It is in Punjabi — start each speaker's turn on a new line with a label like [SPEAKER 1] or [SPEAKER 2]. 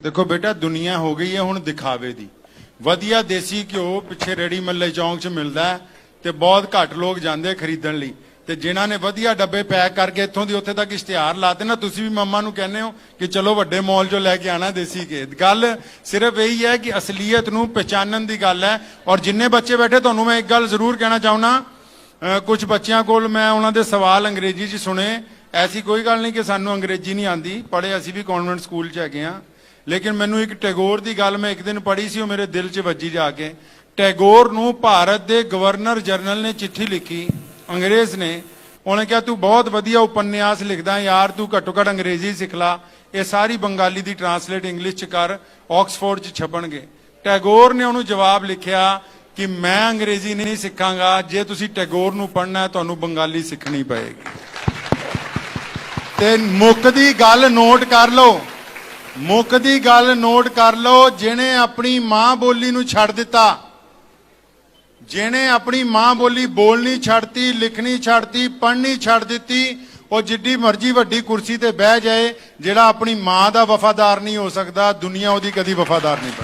[SPEAKER 1] ਦੇਖੋ ਬੇਟਾ, ਦੁਨੀਆ ਹੋ ਗਈ ਹੈ ਹੁਣ ਦਿਖਾਵੇ ਦੀ। ਵਧੀਆ ਦੇਸੀ ਘਿਓ ਪਿੱਛੇ ਰੇੜੀ ਮੱਲੇ ਚੌਂਕ 'ਚ ਮਿਲਦਾ ਤੇ ਬਹੁਤ ਘੱਟ ਲੋਕ ਜਾਂਦੇ ਖਰੀਦਣ ਲਈ। ਤੇ ਜਿਨ੍ਹਾਂ ਨੇ ਵਧੀਆ ਡੱਬੇ ਪੈਕ ਕਰਕੇ ਇੱਥੋਂ ਦੀ ਉੱਥੇ ਤੱਕ ਇਸ਼ਤਿਹਾਰ ਲਾਤੇ ਨਾ, ਤੁਸੀਂ ਵੀ ਮੰਮਾ ਨੂੰ ਕਹਿੰਦੇ ਹੋ ਕਿ ਚਲੋ ਵੱਡੇ ਮਾਲ 'ਚੋਂ ਲੈ ਕੇ ਆਣਾ ਦੇਸੀ ਘੇ ਗੱਲ ਸਿਰਫ ਇਹੀ ਹੈ ਕਿ ਅਸਲੀਅਤ ਨੂੰ ਪਛਾਣਨ ਦੀ ਗੱਲ ਹੈ। ਔਰ ਜਿੰਨੇ ਬੱਚੇ ਬੈਠੇ, ਤੁਹਾਨੂੰ ਮੈਂ ਇੱਕ ਗੱਲ ਜ਼ਰੂਰ ਕਹਿਣਾ ਚਾਹੁੰਦਾ ਕੁਝ ਬੱਚਿਆਂ ਕੋਲ ਮੈਂ ਉਹਨਾਂ ਦੇ ਸਵਾਲ ਅੰਗਰੇਜ਼ੀ 'ਚ ਸੁਣੇ। ਐਸੀ ਕੋਈ ਗੱਲ ਨਹੀਂ ਕਿ ਸਾਨੂੰ ਅੰਗਰੇਜ਼ੀ ਨਹੀਂ ਆਂਦੀ ਪੜ੍ਹੇ ਅਸੀਂ ਵੀ ਕਨਵੈਂਟ ਸਕੂਲ 'ਚ ਹੈਗੇ ਆ ਲੇਕਿਨ ਮੈਨੂੰ ਇੱਕ ਟੈਗੋਰ ਦੀ ਗੱਲ ਮੈਂ ਇੱਕ ਦਿਨ ਪੜ੍ਹੀ ਸੀ, ਉਹ ਮੇਰੇ ਦਿਲ 'ਚ ਵੱਜੀ ਜਾ ਕੇ। ਟੈਗੋਰ ਨੂੰ ਭਾਰਤ ਦੇ ਗਵਰਨਰ ਜਨਰਲ ਨੇ ਚਿੱਠੀ ਲਿਖੀ, ਅੰਗਰੇਜ਼ ਨੇ। ਉਹਨੇ ਕਿਹਾ, ਤੂੰ ਬਹੁਤ ਵਧੀਆ ਉਪਨਿਆਸ ਲਿਖਦਾ ਯਾਰ, ਤੂੰ ਘੱਟੋ ਘੱਟ ਅੰਗਰੇਜ਼ੀ ਸਿੱਖ ਲਾ। ਇਹ ਸਾਰੀ ਬੰਗਾਲੀ ਦੀ ਟਰਾਂਸਲੇਟ ਇੰਗਲਿਸ਼ 'ਚ ਕਰ ਆਕਸਫੋਰਡ 'ਚ ਛਪਣਗੇ। ਟੈਗੋਰ ਨੇ ਉਹਨੂੰ ਜਵਾਬ ਲਿਖਿਆ ਕਿ ਮੈਂ ਅੰਗਰੇਜ਼ੀ ਨਹੀਂ ਸਿੱਖਾਂਗਾ, ਜੇ ਤੁਸੀਂ ਟੈਗੋਰ ਨੂੰ ਪੜ੍ਹਨਾ ਹੈ, ਤੁਹਾਨੂੰ ਬੰਗਾਲੀ ਸਿੱਖਣੀ ਪਏਗੀ। ਤੇ ਮੁੱਕਦੀ ਗੱਲ ਨੋਟ ਕਰ ਲਓ। ਮੁੱਖ ਦੀ ਗੱਲ ਨੋਟ ਕਰ ਲਓ, ਜਿਹਨੇ ਆਪਣੀ ਮਾਂ ਬੋਲੀ ਨੂੰ ਛੱਡ ਦਿੱਤਾ। ਜਿਹਨੇ ਆਪਣੀ ਮਾਂ ਬੋਲੀ ਬੋਲਣੀ ਛੱਡਤੀ, ਲਿਖਣੀ ਛੱਡਤੀ, ਪੜ੍ਹਨੀ ਛੱਡ ਦਿੱਤੀ, ਉਹ ਜਿੱਡੀ ਮਰਜ਼ੀ ਵੱਡੀ ਕੁਰਸੀ ਤੇ ਬਹਿ ਜਾਏ, ਜਿਹੜਾ ਆਪਣੀ ਮਾਂ ਦਾ ਵਫਾਦਾਰ ਨਹੀਂ ਹੋ ਸਕਦਾ, ਦੁਨੀਆ ਉਹਦੀ ਕਦੀ ਵਫਾਦਾਰ ਨਹੀਂ ਬਣ